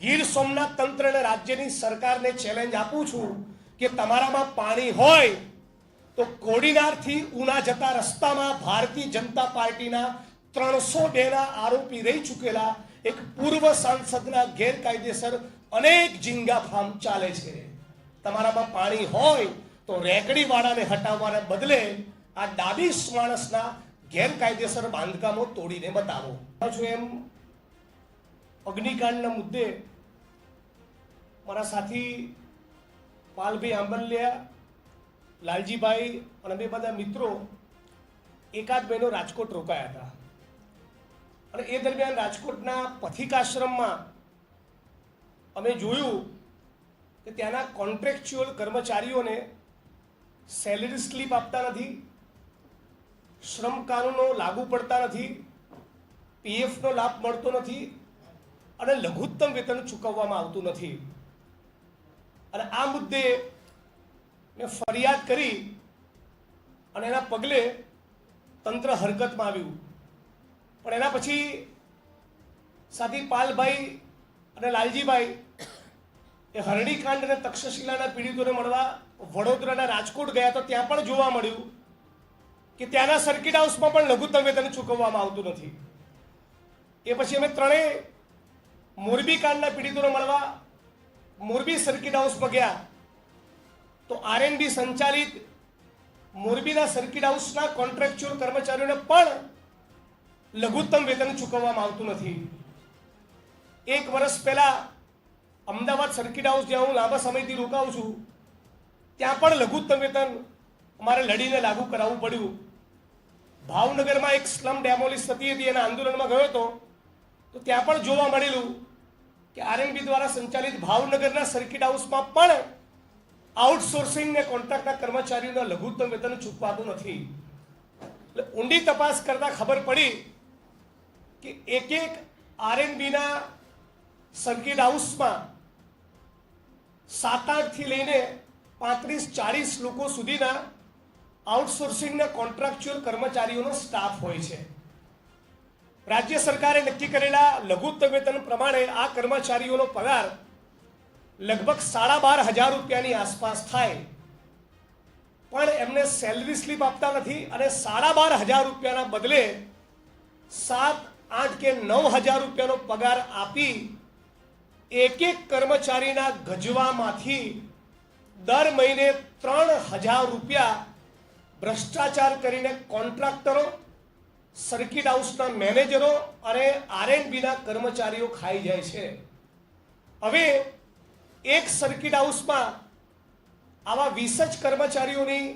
ગીર સોમનાથ તંત્ર અને રાજ્યની સરકારને ચેલેન્જ આપું છું કે તમારામાં પાણી હોય તો કોડીનારથી ઉના જતા રસ્તામાં ભારતીય જનતા પાર્ટીના ત્રણસો બેના આરોપી રહી ચૂકેલા એક પૂર્વ સાંસદના ગેરકાયદેસર અનેક ઝીંગા ફાર્મ ચાલે છે. તમારામાં પાણી હોય તો રેકડીવાળાને હટાવવાને બદલે આ ડાબી માણસના ગેરકાયદેસર બાંધકામો તોડીને બતાવો. છું એમ અગ્નિકાંડના મુદ્દે મારા સાથી પાલભાઈ આંબલિયા, લાલજીભાઈ અને બે બધા મિત્રો એકાદ મહિનો રાજકોટ રોકાયા હતા. અને એ દરમિયાન રાજકોટના પથિકાશ્રમમાં અમે જોયું કે ત્યાંના કોન્ટ્રેક્ચ્યુઅલ કર્મચારીઓને સેલરી સ્લીપ આપતા નથી, શ્રમ કાનૂનો લાગુ પડતા નથી, પીએફનો લાભ મળતો નથી અને લઘુત્તમ વેતન ચૂકવવામાં આવતું નથી. અને આ મુદ્દે મેં ફરિયાદ કરી અને એના પગલે તંત્ર હરકતમાં આવ્યું. પણ એના પછી સાથી પાલભાઈ અને લાલજીભાઈ એ હરણીકાંડ અને તક્ષશિલાના પીડિતોને મળવા વડોદરાના રાજકોટ ગયા તો ત્યાં પણ જોવા મળ્યું કે ત્યાંના સર્કિટ હાઉસમાં પણ લઘુત્તમ વેતન ચૂકવવામાં આવતું નથી. એ પછી અમે ત્રણેય મોરબી કાંડના પીડિતોને મળવા મોરબી સર્કિટ હાઉસમાં ગયા. તો આરએનબી સંચાલિત મોરબીના સર્કિટ હાઉસના કોન્ટ્રાક્ચ્યુઅલ કર્મચારીઓને પણ લઘુત્તમ વેતન ચૂકવવામાં આવતું નથી. એક વર્ષ પહેલા અમદાવાદ સર્કિટ હાઉસ જ્યાં હું લાંબા સમયથી રોકાઉં છું, ત્યાં પણ લઘુત્તમ વેતન અમારે લડીને લાગુ કરાવવું પડ્યું. ભાવનગરમાં એક સ્લમ ડેમોલિશ થતી હતી, એના આંદોલનમાં ગયો હતો, તો ત્યાં પણ જોવા મળેલું કે આરએનબી દ્વારા સંચાલિત ભાવનગરના સર્કિટ હાઉસમાં પણ આઉટસોર્સિંગ ને કોન્ટ્રાક્ટના કર્મચારીઓના લઘુત્તમ વેતન ચૂકવાતું નથી. એટલે ઊંડી તપાસ કરતા ખબર પડી કે એક એક આરએનબીના સર્કિટ હાઉસમાં સાત આઠથી લઈને પાંત્રીસ ચાળીસ લોકો સુધીના આઉટસોર્સિંગના કોન્ટ્રાક્ચ્યુઅલ કર્મચારીઓનો સ્ટાફ હોય છે. રાજ્ય સરકારે નક્કી કરેલા લઘુત્તમ વેતન પ્રમાણે આ કર્મચારીઓનો પગાર લગભગ સાડા બાર હજાર રૂપિયાની આસપાસ થાય. પણ એમને સેલરી સ્લીપ આપતા નથી અને સાડા બાર હજાર રૂપિયાના બદલે સાત, આઠ કે નવ હજાર રૂપિયાનો પગાર આપી એક એક કર્મચારીના ગજવામાંથી દર મહિને ત્રણ હજાર રૂપિયા ભ્રષ્ટાચાર કરીને કોન્ટ્રાક્ટરો સર્કિટ હાઉસના મેનેજરો અને આરએનબીના કર્મચારીઓ ખાઈ જાય છે. હવે એક સર્કિટ હાઉસમાં આવા વીસ જ કર્મચારીઓની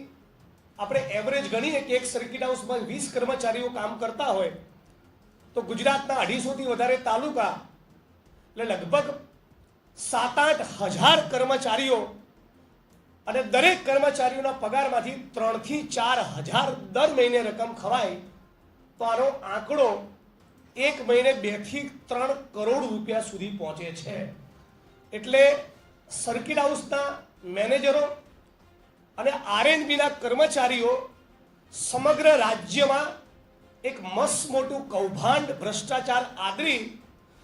આપણે એવરેજ ગણીએ કે એક સર્કિટ હાઉસમાં વીસ કર્મચારીઓ કામ કરતા હોય, તો ગુજરાતના અઢીસોથી વધારે તાલુકા, એટલે લગભગ સાત આઠ હજાર કર્મચારીઓ અને દરેક કર્મચારીઓના પગારમાંથી ત્રણથી ચાર હજાર દર મહિને રકમ ખવાય આનો આંકડો એક મહિને બેથી ત્રણ કરોડ રૂપિયા સુધી પહોંચે છે. એટલે સર્કિટ હાઉસના મેનેજરો અને આરએનબીના કર્મચારીઓ સમગ્ર રાજ્યમાં એક મસ્ત મોટું કૌભાંડ, ભ્રષ્ટાચાર આદરી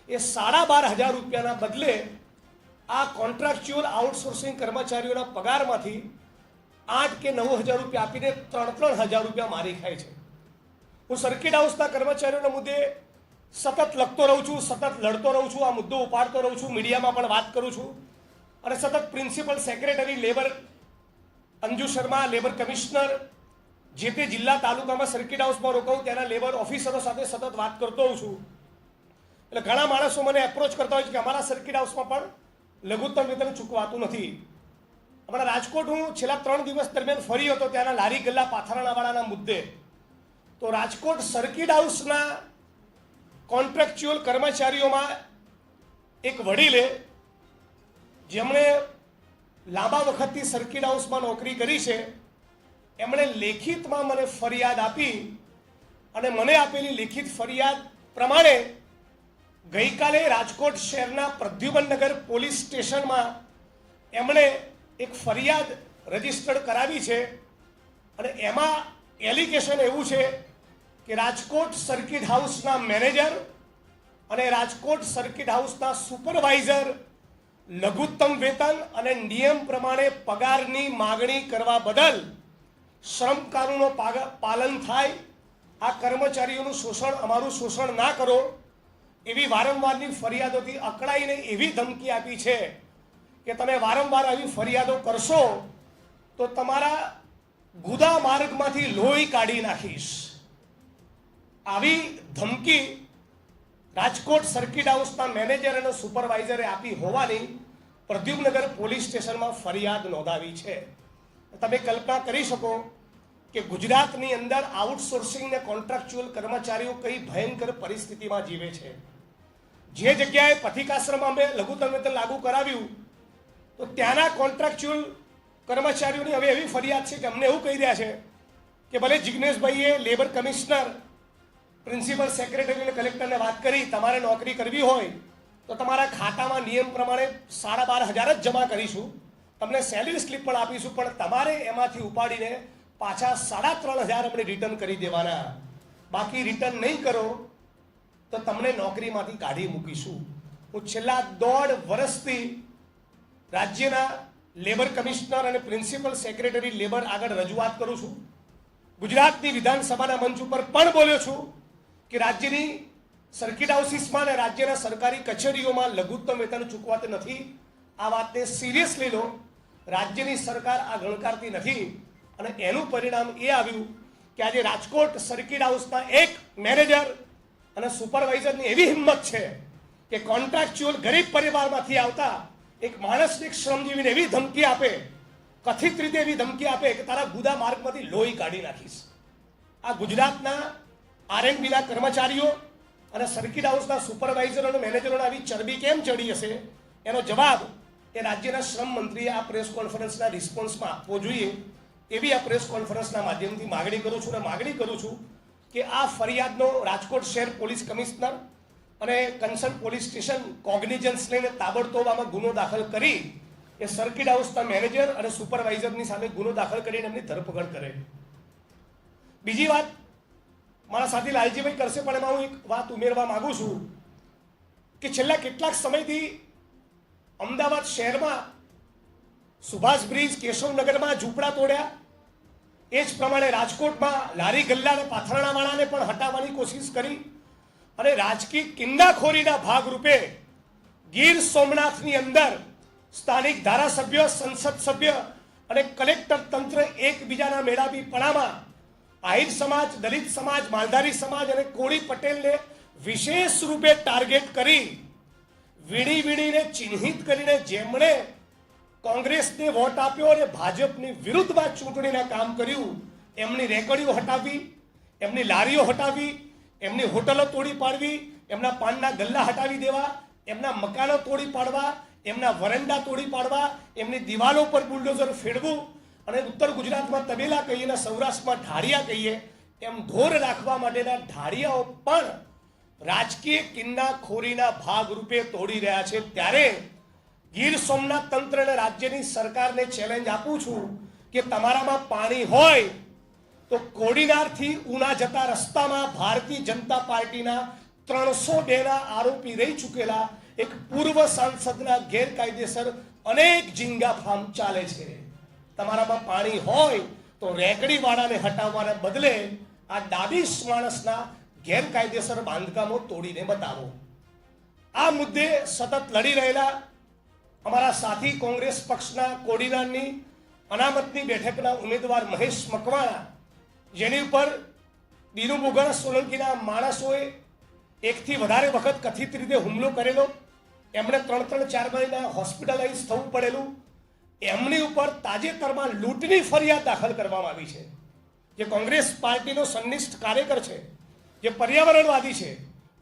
એ સાડા બાર હજાર રૂપિયાના બદલે આ કોન્ટ્રાક્ચ્યુઅલ આઉટસોર્સિંગ કર્મચારીઓના પગારમાંથી આઠ કે નવ હજાર રૂપિયા આપીને ત્રણ ત્રણ હજાર રૂપિયા મારી ખાય છે. હું સર્કિટ હાઉસના કર્મચારીઓના મુદ્દે સતત લખતો રહું છું, સતત લડતો રહું છું, આ મુદ્દો ઉપાડતો રહું છું, મીડિયામાં પણ વાત કરું છું. અને સતત principal secretary labour Anju Sharma labour commissioner જે તે જિલ્લા તાલુકામાં સર્કિટ હાઉસમાં રોકાઉં ત્યાંના લેબર ઓફિસરો સાથે સતત વાત કરતો હોઉં છું. એટલે ઘણા માણસો મને એપ્રોચ કરતા હોય છે કે અમારા સર્કિટ હાઉસમાં પણ લઘુત્તમ વેતન ચૂકવાતું નથી. હમણાં રાજકોટ હું છેલ્લા ત્રણ દિવસ દરમિયાન ફરી હતો ત્યાંના લારી ગલ્લા પાથરણાવાળાના મુદ્દે. તો રાજકોટ સર્કિટ હાઉસના કોન્ટ્રાક્ચ્યુઅલ કર્મચારીઓમાં એક વડીલે જેમણે લાંબા વખતથી સર્કિટ હાઉસમાં નોકરી કરી છે, એમણે લેખિતમાં મને ફરિયાદ આપી અને મને આપેલી લેખિત ફરિયાદ પ્રમાણે ગઈકાલે રાજકોટ શહેરના પ્રદ્યુમનનગર પોલીસ સ્ટેશનમાં એમણે એક ફરિયાદ રજીસ્ટર્ડ કરાવી છે અને એમાં એલિગેશન એવું છે કે રાજકોટ સર્કિટ હાઉસના મેનેજર અને રાજકોટ સર્કિટ હાઉસના સુપરવાઇઝર લઘુત્તમ વેતન અને નિયમ પ્રમાણે પગારની માગણી કરવા બદલ શ્રમ કાનૂનો પાલન થાય. આ કર્મચારીઓનું શોષણ, અમારું શોષણ ના કરો. એવી વારંવારની ફરિયાદોથી અકળાઈને એવી ધમકી આપી છે કે તમે વારંવાર આવી ફરિયાદો કરશો તો તમારા ગુદા માર્ગમાંથી લોહી કાઢી નાખીશ. આવી ધમકી રાજકોટ સર્કિટ હાઉસના મેનેજર અને સુપરવાઇઝરે આપી હોવાની પ્રદ્યુમનગર પોલીસ સ્ટેશનમાં ફરિયાદ નોંધાવી છે. તમે કલ્પના કરી શકો કે ગુજરાતની અંદર આઉટસોર્સિંગ ને કોન્ટ્રાક્ચ્યુઅલ કર્મચારીઓ કઈ ભયંકર પરિસ્થિતિમાં જીવે છે. જે જગ્યાએ પથિકાશ્રમ અમે લઘુત્તમ વેતન લાગુ કરાવ્યું, તો ત્યાંના કોન્ટ્રાક્ચ્યુઅલ કર્મચારીઓની હવે એવી ફરિયાદ છે કે અમને એવું કહી રહ્યા છે કે ભલે જિગ્નેશભાઈએ લેબર કમિશનર પ્રિન્સિપલ સેક્રેટરી અને કલેક્ટરને વાત કરી, તમારે નોકરી કરવી હોય તો તમારા ખાતામાં નિયમ પ્રમાણે સાડા બાર હજાર જ જમા કરીશું. તમને સેલરી સ્લિપ પણ આપીશું, પણ તમારે એમાંથી ઉપાડીને પાછા સાડા ત્રણ હજાર અમને રિટર્ન કરી દેવાના. બાકી રિટર્ન નહીં કરો તો તમને નોકરીમાંથી કાઢી મૂકીશું. હું છેલ્લા દોઢ વર્ષથી રાજ્યના લેબર કમિશનર અને પ્રિન્સિપલ સેક્રેટરી લેબર આગળ રજૂઆત કરું છું. ગુજરાતની વિધાનસભાના મંચ ઉપર પણ બોલ્યો છું કે રાજ્યની સર્કિટ હાઉસીસમાં અને રાજ્યના સરકારી કચેરીઓમાં લઘુત્તમ વેતન ચૂકવાતું નથી. આ વાતને સિરિયસલી લો. રાજ્યની સરકાર આ ગણકારતી નથી. અને એનું પરિણામ એ આવ્યું કે આજે રાજકોટ સર્કિટ હાઉસના એક મેનેજર અને સુપરવાઇઝરની એવી હિંમત છે કે કોન્ટ્રાક્ચ્યુઅલ ગરીબ પરિવારમાંથી આવતા એક માણસને શ્રમજીવીને એવી ધમકી આપે, કથિત રીતે એવી ધમકી આપે કે તારા ગુદા માર્ગમાંથી લોહી કાઢી નાખીશ. આ ગુજરાતના આરએનબીના કર્મચારીઓ અને સર્કિટ હાઉસના સુપરવાઇઝર અને મેનેજરોને આવી ચરબી કેમ ચડી હશે? એનો જવાબ એ રાજ્યના શ્રમ મંત્રીએ આ પ્રેસ કોન્ફરન્સના રિસ્પોન્સમાં આપવો જોઈએ. એવી આ પ્રેસ કોન્ફરન્સના માધ્યમથી માગણી કરું છું અને માગણી કરું છું કે આ ફરિયાદનો રાજકોટ શહેર પોલીસ કમિશનર અને કન્સર્ન પોલીસ સ્ટેશન કોગ્નિજન્સ લઈને તાબડતોબ આમાં ગુનો દાખલ કરી એ સર્કિટ હાઉસના મેનેજર અને સુપરવાઇઝરની સામે ગુનો દાખલ કરીને એમની ધરપકડ કરે. બીજી વાત મારા સાથી લાલજીભાઈ કરશે, પણ એમાં હું એક વાત ઉમેરવા માગું છું કે છેલ્લા કેટલાક સમયથી અમદાવાદ શહેરમાં સુભાષ બ્રિજ કેશવનગરમાં ઝૂંપડા તોડ્યા. એ જ પ્રમાણે રાજકોટમાં લારી ગલ્લા અને પાથરણાવાળાને પણ હટાવવાની કોશિશ કરી અને રાજકીય કિન્નાખોરીના ભાગરૂપે ગીર સોમનાથની અંદર સ્થાનિક ધારાસભ્ય, સંસદ સભ્ય અને કલેક્ટર તંત્ર એકબીજાના મેળાવીપણામાં આહિર સમાજ, દલિત સમાજ, માલધારી સમાજ અને કોળી પટેલને વિશેષ રૂપે ટાર્ગેટ કરી વીણી વીણીને ચિહ્નિત કરીને જેમણે કોંગ્રેસને વોટ આપ્યો અને ભાજપની વિરુદ્ધમાં ચૂંટણીના કામ કર્યું, એમની રેકડીઓ હટાવી, એમની લારીઓ હટાવી, એમની હોટલો તોડી પાડવી, એમના પાનના ગલ્લા હટાવી દેવા, એમના મકાનો તોડી પાડવા, એમના વરંડા તોડી પાડવા, એમની દિવાલો પર બુલડોઝર ફેરવું અને ઉત્તર ગુજરાતમાં તબેલા કહીએ અને સૌરાષ્ટ્રમાં ઢાળિયા કહીએ એમ ઢોર રાખવા માટેના ઢાળિયાઓ પણ રાજકીય કિન્નાખોરીના ભાગરૂપે તોડી રહ્યા છે. ત્યારે ગીર સોમનાથ તંત્ર અને રાજ્યની સરકારને ચેલેન્જ આપું છું કે તમારામાં પાણી હોય તો કોડીનારથી ઉના જતા રસ્તામાં ભારતીય જનતા પાર્ટીના ત્રણસો બેના આરોપી રહી ચૂકેલા એક પૂર્વ સાંસદના ગેરકાયદેસર અનેક ઝીંગા ફાર્મ ચાલે છે. તમારામાં પાણી હોય તો રેકડીવાળાને હટાવવાના બદલે આ ડાબીસ માણસના ગેરકાયદેસર બાંધકામો તોડીને બતાવો. આ મુદ્દે સતત લડી રહેલા અમારા સાથી કોંગ્રેસ પક્ષના કોડીનારની અનામતની બેઠકના ઉમેદવાર મહેશ મકવાણા, જેની ઉપર દીનુ મુગર સોલંકીના માણસોએ એકથી વધારે વખત કથિત રીતે હુમલો કરેલો. એમણે ત્રણ ત્રણ ચાર મહિના હોસ્પિટલાઇઝ થવું પડેલું. એમની ઉપર તાજેતરમાં લૂંટની ફરિયાદ દાખલ કરવામાં આવી છે. જે કોંગ્રેસ પાર્ટીનો સંનિષ્ઠ કાર્યકર છે, જે પર્યાવરણવાદી છે,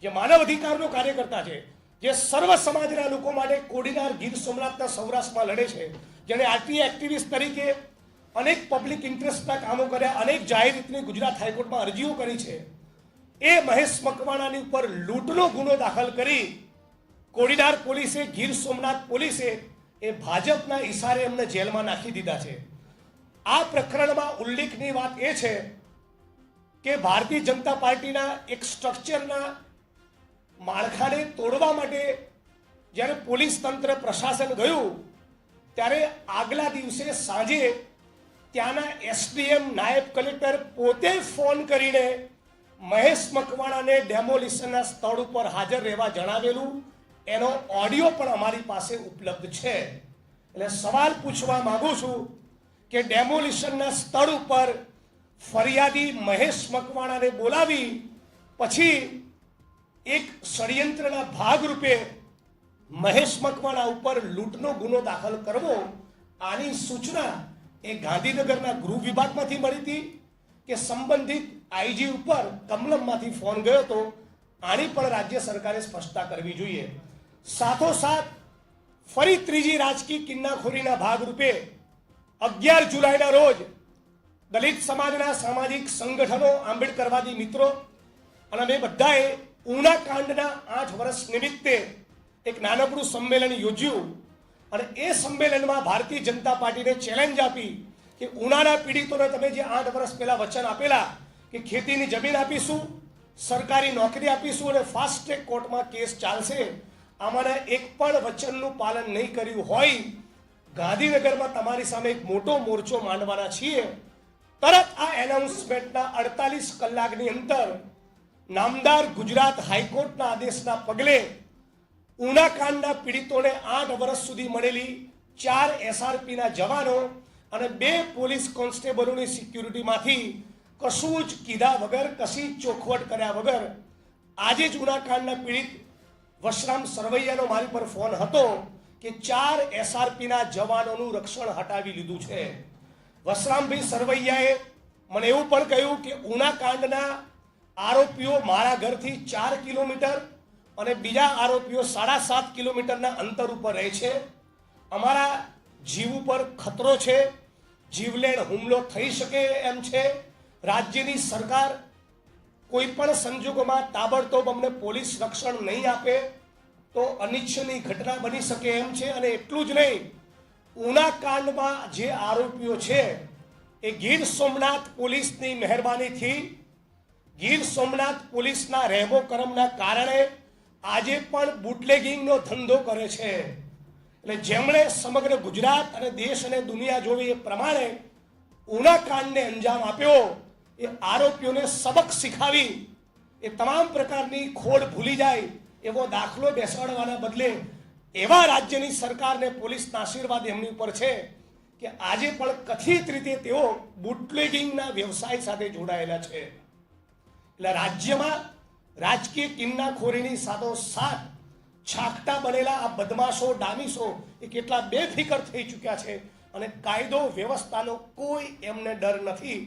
જે માનવ અધિકારનો કાર્યકર્તા છે, જે સર્વ સમાજના લોકો માટે કોડીનાર ગીર સોમનાથના સૌરાષ્ટ્રમાં લડે છે જેણે આરટીઆઈ એક્ટિવિસ્ટ તરીકે અનેક પબ્લિક ઇન્ટરેસ્ટના કામો કર્યા, અનેક જાહેર રીતની ગુજરાત હાઈકોર્ટમાં અરજીઓ કરી છે. એ મહેશ મકવાણાની ઉપર લૂંટનો ગુનો દાખલ કરી કોડીનાર પોલીસે, ગીર સોમનાથ પોલીસે એ ભાજપના ઈશારે એમને જેલમાં નાખી દીધા છે. આ પ્રકરણમાં ઉલ્લેખની વાત એ છે કે ભારતીય જનતા પાર્ટીના એક સ્ટ્રક્ચરના માળખાને તોડવા માટે જ્યારે પોલીસ તંત્ર પ્રશાસન ગયું, ત્યારે આગલા દિવસે સાંજે ત્યાંના એસડીએમ નાયબ કલેક્ટર પોતે ફોન કરીને મહેશ મકવાણાને ડેમોલિશનના સ્થળ ઉપર હાજર રહેવા જણાવેલું એનો ઓડિયો પણ અમારી પાસે ઉપલબ્ધ છે. એટલે સવાલ પૂછવા માંગુ છું કે ડેમોલિશનના સ્થળ ઉપર ફરિયાદી મહેશ મકવાણાને બોલાવી, પછી એક ષડયંત્રના ભાગરૂપે મહેશ મકવાણા ઉપર લૂંટનો ગુનો દાખલ કરવો, આની સૂચના એ ગાંધીનગરના ગૃહ વિભાગમાંથી મળી હતી કે સંબંધિત આઈજી ઉપર કમલમમાંથી ફોન ગયો હતો. આની પણ રાજ્ય સરકારે સ્પષ્ટતા કરવી જોઈએ. સાથોસાથ ફરી ત્રીજી રાજકીય કિન્નાખોરીના ભાગરૂપે અગિયાર જુલાઈના રોજ દલિત સમાજના સામાજિક સંગઠનો આંબેડકરવાદી મિત્રો અને અમે બધાએ ઉના કાંડના આઠ વર્ષ નિમિત્તે એક નાનકડું સંમેલન યોજ્યું અને એ સંમેલનમાં ભારતીય જનતા પાર્ટીને ચેલેન્જ આપી કે ઉનાના પીડિતોને તમે જે આઠ વર્ષ પહેલાં વચન આપેલા કે ખેતીની જમીન આપીશું, સરકારી નોકરી આપીશું અને ફાસ્ટ ટ્રેક કોર્ટમાં કેસ ચાલશે આમાંના એક પણ વચનનું પાલન નહીં કર્યું હોય ગાંધીનગરમાં તમારી સામે એક મોટો મોરચો માંડવાના છીએ. તરત આ એનાઉન્સમેન્ટના અડતાલીસ કલાકની અંતર નામદાર ગુજરાત હાઈકોર્ટના આદેશના પગલે ઉનાકાંડના પીડિતોને આઠ વર્ષ સુધી મળેલી ચાર એસઆરપીના જવાનો અને બે પોલીસ કોન્સ્ટેબલોની સિક્યુરિટીમાંથી કશું જ કીધા વગર, કશી ચોખવટ કર્યા વગર આજે જ ઉનાકાંડના પીડિત વશરામ સરવૈયાનો મારી પર ફોન હતો કે ચાર એસઆરપીના જવાનોનું રક્ષણ હટાવી લીધું છે. વશરામભાઈ સરવૈયાએ મને એવું પણ કહ્યું કે ઉનાકાંડના આરોપીઓ મારા ઘરથી ચાર કિલોમીટર અને બીજા આરોપીઓ સાડા સાત કિલોમીટરના અંતર ઉપર રહે છે. અમારા જીવ ઉપર ખતરો છે. જીવલેણ હુમલો થઈ શકે એમ છે. રાજ્યની સરકાર કોઈ પણ સંજોગોમાં તાબડતોબ અમને પોલીસ રક્ષણ નહીં આપે, તો અનિચ્છનીય ઘટના બની શકે એમ છે અને એટલું જ નહીં, ઉના કાંડમાં જે આરોપીઓ છે, એ ગીર સોમનાથ પોલીસની મહેરબાનીથી ગીર સોમનાથ પોલીસના રહેમો કરમના કારણે આજે પણ બુટલેગિંગનો ધંધો કરે છે. એટલે જેમણે સમગ્ર ગુજરાત અને દેશ અને દુનિયા જોવી એ પ્રમાણે ઉના કાંડને અંજામ આપ્યો. એ આરોપીઓને સબક શીખાવી, એ તમામ પ્રકારની ખોડ ભૂલી જાય, એવો દાખલો બેસાડવાના બદલે એવા રાજ્યની સરકારને પોલીસના આશીર્વાદ એમની ઉપર છે કે આજે પણ કથિત રીતે તેઓ બુટલેગિંગના વ્યવસાય સાથે જોડાયેલા છે. એટલે રાજ્યમાં રાજકીય કિન્નાખોરીની સાથોસાથ છાકટા બનેલા આ બદમાશો, ડામીશો, એ કેટલા બેફિકર થઈ ચૂક્યા છે અને કાયદો વ્યવસ્થાનો કોઈ એમને ડર નથી.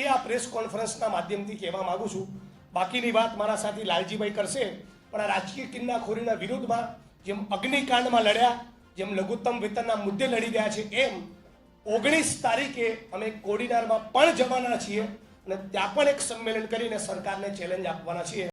એ આ પ્રેસ કોન્ફરન્સના માધ્યમથી કહેવા માંગુ છું. બાકીની વાત મારા સાથી લાલજીભાઈ કરશે, પણ આ રાજકીય કિન્નાખોરીના વિરુદ્ધમાં જેમ અગ્નિકાંડમાં લડ્યા, જેમ લઘુત્તમ વેતનના મુદ્દે લડી રહ્યા છે, એમ ઓગણીસ તારીખે અમે કોડીનારમાં પણ જવાના છીએ અને ત્યાં પણ એક સંમેલન કરીને સરકારને ચેલેન્જ આપવાના છીએ.